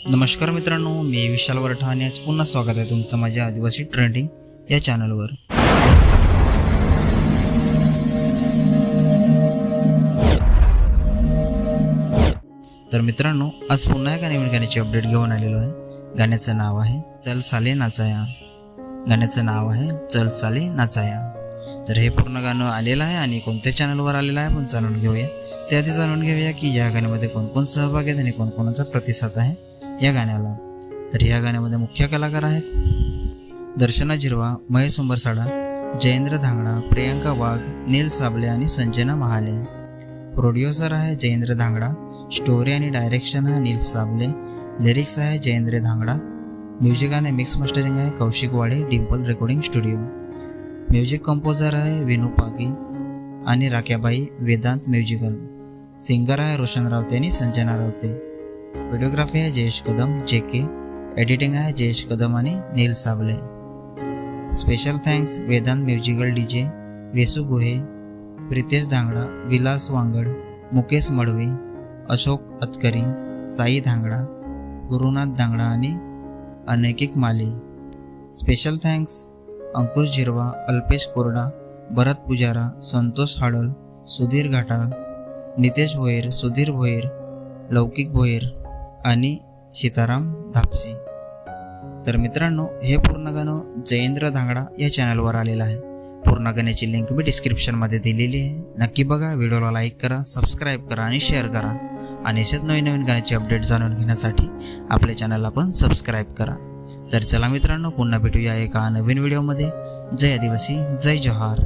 नमस्कार मित्रांनो मी विशाल वरठा आणि आज पुन्हा स्वागत आहे तुमचं माझ्या आदिवासी ट्रेंडिंग या चॅनलवर. तर मित्रांनो आज पुन्हा एका नवीन गाण्याची अपडेट घेऊन आलेलो आहे. गाण्याचं नाव आहे चल साले नाचाया. गाण्याचं नाव आहे चल साले नाचाया. तर हे पूर्ण गाणं आलेलं आहे आणि कोणत्या चॅनलवर आलेलं आहे आपण जाणून घेऊया. त्याआधी जाणून घेऊया की या गाण्यामध्ये कोण कोण सहभाग आहेत आणि कोणकोणाचा प्रतिसाद आहे. या गाण्याला. तर या गाण्यामध्ये मुख्य कलाकार आहेत दर्शना जिरवा महेश उंबरसाडा जयेंद्र धांगडा प्रियंका वाघ नील साबळे आणि संजना महाले. प्रोड्युसर आहे जयेंद्र धांगडा स्टोरी आणि डायरेक्शन आहे नील साबले लिरिक्स आहे जयेंद्र धांगडा म्युझिक आणि मिक्स मास्टरिंग आहे Kaushik Wade Dimple recording studio. Music composer आहे विनू पागी आणि राख्याबाई वेदांत म्युझिकल. सिंगर आहे रोशन रावते आणि संजना रावते. व्हिडिओग्राफी आहे जयेश कदम जे के एडिटिंग आहे जयेश कदम आणि Neel Sable special thanks Vedant musical DJ Vesu Guhe Pritesh Dhangda Vilas Wangad Mukesh Madvi Ashok Atkari Sai Dhangda Gurunath Dhangda आणि अनैकिक Mali special thanks Ankush Zirwa Alpesh Korda Bharat Pujara Santosh हाडल Sudhir घाटाळ Nitesh Bhoir Sudhir Bhoir लौकिक भोईर आणि सीताराम धापसी तर मित्रांनो हे पूर्ण गाणं जयेंद्र धांगडा या चॅनलवर आलेलं आहे. पूर्ण गाण्याची लिंक मी डिस्क्रिप्शनमध्ये दिलेली आहे. नक्की बघा व्हिडिओला लाईक करा सबस्क्राईब करा आणि शेअर करा. आणि असेच नवीन नवीन गाण्याचे अपडेट जाणून घेण्यासाठी आपल्या चॅनलला पण सबस्क्राईब करा. तर चला मित्रांनो पुन्हा भेटूया एका नवीन व्हिडिओमध्ये जय आदिवासी जय जोहार